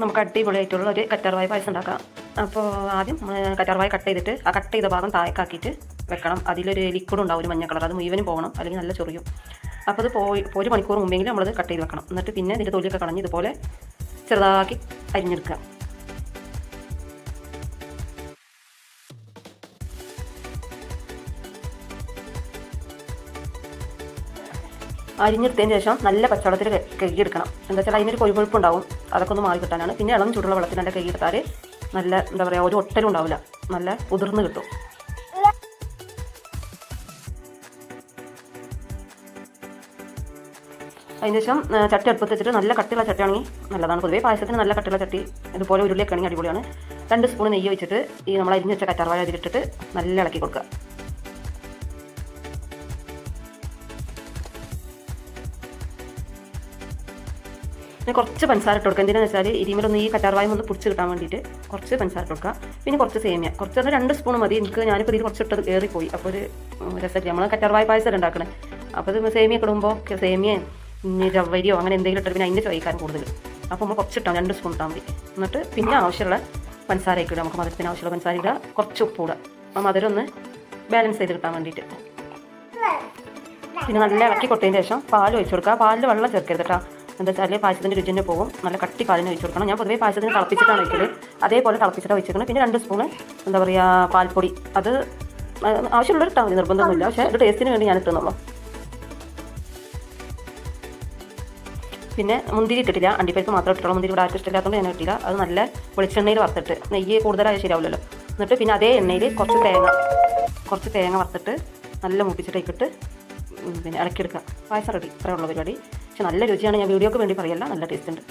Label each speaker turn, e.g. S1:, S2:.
S1: നമുക്ക് അടിപൊളിയായിട്ടുള്ള ഒരു കറ്റാർവായ പായസം ഉണ്ടാക്കാം. അപ്പോൾ ആദ്യം കറ്റാർവായ കട്ട് ചെയ്തിട്ട് ആ കട്ട് ചെയ്ത ഭാഗം താഴേക്കാക്കിയിട്ട് വെക്കണം. അതിലൊരു ലിക്വിഡ് ഉണ്ടാവും ഒരു മഞ്ഞ കളർ. അത് മുഴുവനും പോകണം അല്ലെങ്കിൽ നല്ല ചൊറിയും. അപ്പോൾ അത് പോയി ഒരു മണിക്കൂർ മുമ്പെങ്കിലും നമ്മളത് കട്ട് ചെയ്ത് വെക്കണം. എന്നിട്ട് പിന്നെ ഇതിന്റെ തൊലിയൊക്കെ കളഞ്ഞ് ഇതുപോലെ ചെറുതാക്കി അരിഞ്ഞെടുക്കുക. അരിഞ്ഞെടുത്തതിന് ശേഷം നല്ല പച്ചവെള്ളത്തിൽ കഴുകിയെടുക്കണം. എന്താ വെച്ചാൽ അതിനൊരു കൊഴുകൊഴുപ്പ് ഉണ്ടാവും അതൊക്കെ ഒന്ന് മാറി കിട്ടാനാണ് പിന്നെ ഇളം ചൂടുള്ള വെള്ളത്തിൽ നല്ല കഴുകിയെടുത്താൽ നല്ല എന്താ പറയുക ഒരു ഒട്ടലും ഉണ്ടാവില്ല. നല്ല ഉതിർന്ന് കിട്ടും. അതിന് ശേഷം ചട്ടി അടുപ്പത്ത് വെച്ചിട്ട് നല്ല കട്ടിയുള്ള ചട്ടിയാണെങ്കിൽ നല്ലതാണ്. പൊതുവേ പായസത്തിന് നല്ല കട്ടിയുള്ള ചട്ടി ഇതുപോലെ ഉരുളിയൊക്കെ ആണെങ്കിൽ അടിപൊളിയാണ്. രണ്ട് സ്പൂൺ നെയ്യ് വെച്ചിട്ട് ഈ നമ്മൾ അരിഞ്ഞ് വെച്ച കറ്റാർവാഴ അതിലിട്ടിട്ട് നല്ല ഇളക്കി കൊടുക്കുക. പിന്നെ കുറച്ച് പഞ്ചസാര ഇട്ട് കൊടുക്കുക. എന്തിനാന്ന് വെച്ചാൽ ഇരിമലൊന്ന് ഈ കറ്റാർവായം ഒന്ന് പിടിച്ച് കിട്ടാൻ വേണ്ടിയിട്ട് കുറച്ച് പഞ്ചസാര ഇട്ട് കൊടുക്കുക. പിന്നെ കുറച്ച് സേമിയ. കുറച്ച് രണ്ട് സ്പൂൺ മതി. എനിക്ക് ഞാനിപ്പോൾ ഇതിൽ കുറച്ച് ഇട്ടത് കയറിപ്പോയി അപ്പോൾ ഒരു രസമില്ല. നമ്മൾ കറ്റാർവായ പായസം ഉണ്ടാക്കണേ. അപ്പോൾ ഇത് സേമിയ ഇടുമ്പോൾ സേമിയയും ഇനി രവരിയോ അങ്ങനെ എന്തെങ്കിലും ഇട്ടിട്ട് പിന്നെ അതിന്റെ ചോദിക്കാൻ കൂടുതൽ അപ്പോൾ നമ്മൾ കുറച്ച് ഇട്ടാൽ രണ്ട് സ്പൂൺ ഇട്ടാൽ മതി. എന്നിട്ട് പിന്നെ ആവശ്യമുള്ള പഞ്ചസാര ഇടുക. നമുക്ക് മധുരത്തിന് ആവശ്യമുള്ള പഞ്ചസാര ഇടുക. കുറച്ച് ഉപ്പ് ഇടുക. അപ്പോൾ മധുരം ഒന്ന് ബാലൻസ് ചെയ്ത് കിട്ടാൻ വേണ്ടിയിട്ട്. പിന്നെ നല്ല ഇളക്കി കൊട്ടതിന് ശേഷം പാൽ ഒഴിച്ചു കൊടുക്കുക. പാലിൽ വെള്ളം ചേർക്കരുത് കേട്ടോ. എന്താ വെച്ചാൽ പായസത്തിന്റെ രുചി തന്നെ പോകും. നല്ല കട്ടി പാലിന് ഒഴിച്ച് കൊടുക്കണം. ഞാൻ പൊതുവേ പായസത്തിന് തിളപ്പിച്ചിട്ടാണ് ഒഴിക്കൽ. അതേപോലെ തിളപ്പിച്ചിട്ട് ഒഴിച്ചിരിക്കണം പിന്നെ രണ്ട് സ്പൂണ് എന്താ പറയുക പാൽപ്പൊടി. അത് ആവശ്യമുള്ള ഇട്ടാൽ മതി. നിർബന്ധമൊന്നുമില്ല. പക്ഷേ ഒരു ടേസ്റ്റിന് വേണ്ടി ഞാൻ ഇട്ടുന്നുള്ളൂ. പിന്നെ മുന്തിരി ഇട്ടിട്ടില്ല. അണ്ടിപ്പരിപ്പ് മാത്രം ഇട്ടിട്ടുള്ളൂ. മുന്തിരി ഇവിടെ ആർക്കും ഇഷ്ടമില്ലാത്തതുകൊണ്ട് ഞാൻ ഇട്ടില്ല. അത് നല്ല വെളിച്ചെണ്ണയിൽ വറുത്തിട്ട് നെയ്യ് കൂടുതലായ ശരിയാവില്ലല്ലോ. എന്നിട്ട് പിന്നെ അതേ എണ്ണയിൽ കുറച്ച് തേങ്ങ കുറച്ച് തേങ്ങ വറുത്തിട്ട് നല്ല മുപ്പിച്ചിട്ടേക്കിട്ട് പിന്നെ ഇളക്കിയെടുക്കുക. പായസം റെഡി ഇത്രയുള്ള പരിപാടി. പക്ഷെ നല്ല രുചിയാണ് ഞാൻ വീഡിയോക്ക് വേണ്ടി പറയല്ല നല്ല ടേസ്റ്റ് ഉണ്ട്.